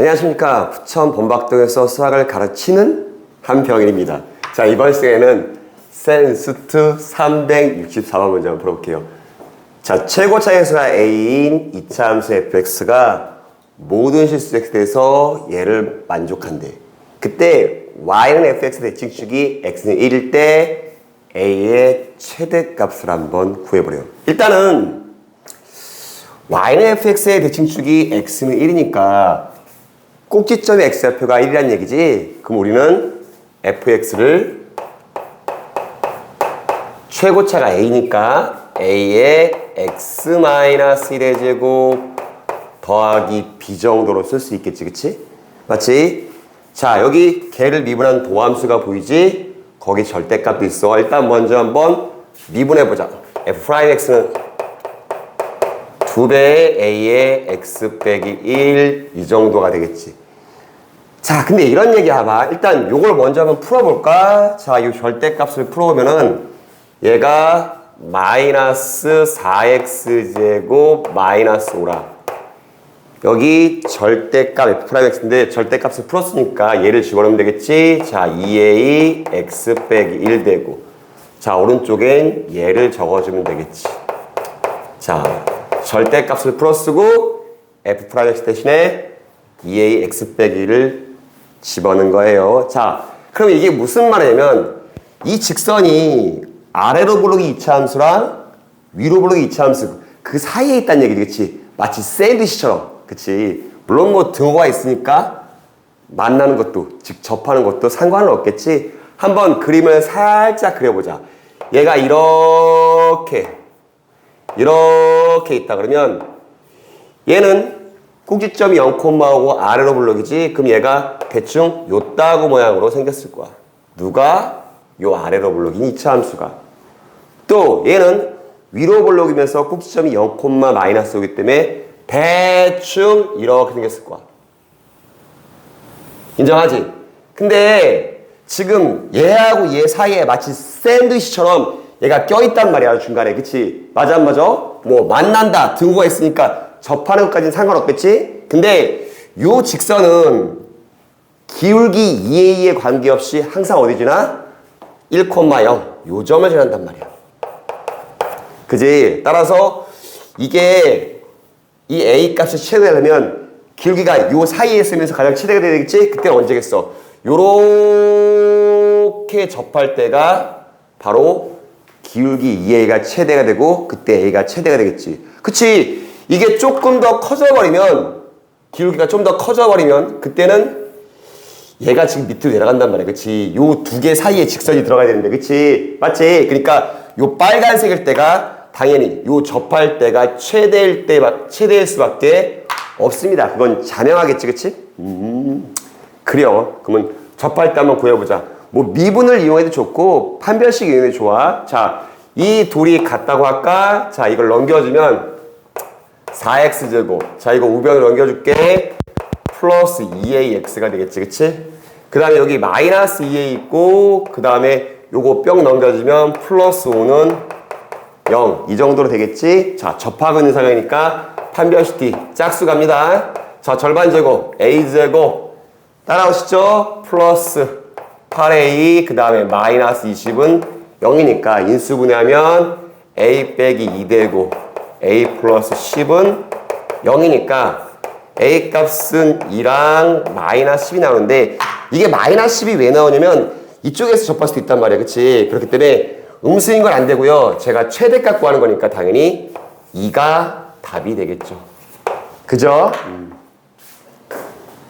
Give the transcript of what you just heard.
안녕하십니까. 부천 범박동에서 수학을 가르치는 한병일입니다. 자, 이번 시간에는 센스트 364번 문제 한번 풀어볼게요. 자, 최고차 함수가 A인 이차 함수 fx가 모든 실수 x에 대해서 얘를 만족한대. 그때 y는 fx의 대칭축이 x는 1일 때 a의 최대값을 한번 구해보래요. 일단은 y는 fx의 대칭축이 x는 1이니까 꼭지점의 x좌표가 1이라는 얘기지. 그럼 우리는 fx를 최고차가 a니까 a의 x-1의 제곱 더하기 b 정도로 쓸 수 있겠지, 그치? 맞지? 자, 여기 걔를 미분한 도함수가 보이지? 거기 절대값도 있어. 일단 먼저 한번 미분해보자. f'x는 2배의 a의 x 빼기 1 이 정도가 되겠지. 자, 근데 이런 얘기 해봐. 일단 요걸 먼저 한번 풀어볼까? 자, 이 절대값을 풀어보면은 얘가 마이너스 4x 제곱 마이너스 5라. 여기 절대값 f'x인데 절대값을 풀었으니까 얘를 집어넣으면 되겠지. 자, 2a x 빼기 1 되고. 자, 오른쪽엔 얘를 적어주면 되겠지. 자, 절대값을 풀어쓰고 f'x 대신에 2a x 빼기 1을 집어넣은 거예요. 자, 그럼 이게 무슨 말이냐면 이 직선이 아래로 부르기 이차함수랑 위로 부르기 이차함수 그 사이에 있다는 얘기지, 그치? 마치 샌드위치처럼, 그치? 물론 뭐 등호가 있으니까 만나는 것도, 즉 접하는 것도 상관은 없겠지? 한번 그림을 살짝 그려보자. 얘가 이렇게 이렇게 있다 그러면 얘는 꼭지점이 0,5고 아래로 블록이지 그럼 얘가 대충 요따구 모양으로 생겼을 거야 누가? 요 아래로 블록인 이차 함수가 또 얘는 위로 블록이면서 꼭지점이 0, 마이너스이기 때문에 대충 이렇게 생겼을 거야 인정하지? 근데 지금 얘하고 얘 사이에 마치 샌드위치처럼 얘가 껴있단 말이야 중간에 그치? 맞아 안 맞아? 뭐 만난다 등호가 있으니까 접하는 것까지는 상관없겠지? 근데 요 직선은 기울기 2a에 관계없이 항상 어디 지나? 1,0 요 점을 지난단 말이야 그지? 따라서 이게 이 a 값이 최대하려면 기울기가 요 사이에 있으면서 가장 최대가 되겠지? 그때는 언제겠어? 요렇게 접할 때가 바로 기울기 2a가 최대가 되고 그때 a가 최대가 되겠지. 그치? 이게 조금 더 커져버리면 기울기가 좀 더 커져버리면 그때는 얘가 지금 밑으로 내려간단 말이야. 그치? 요 두 개 사이에 직선이 들어가야 되는데. 그치? 맞지? 그러니까 요 빨간색일 때가 당연히 요 접할 때가 최대일 때, 최대일 수밖에 없습니다. 그건 자명하겠지. 그치? 음, 그래요. 그러면 접할 때 한번 구해보자. 뭐 미분을 이용해도 좋고 판별식 이용해도 좋아. 자, 이 둘이 같다고 할까? 자, 이걸 넘겨주면 4x 제곱. 자, 이거 우변을 넘겨줄게. 플러스 2ax가 되겠지, 그치? 그 다음에 여기 마이너스 2a 있고, 그 다음에 요거 뿅 넘겨주면 플러스 5는 0. 이 정도로 되겠지? 자, 접하고 있는 상황이니까 판별식 D. 짝수 갑니다. 자, 절반 제곱. a 제곱. 따라오시죠? 플러스 8a 그 다음에 마이너스 20은 0이니까 인수분해하면 a 빼기 2 되고 a 플러스 10은 0이니까 a 값은 2랑 마이너스 10이 나오는데 이게 마이너스 10이 왜 나오냐면 이쪽에서 접할 수도 있단 말이야 그치 그렇기 때문에 음수인 건 안 되고요 제가 최대값 구하는 거니까 당연히 2가 답이 되겠죠 그죠? 음.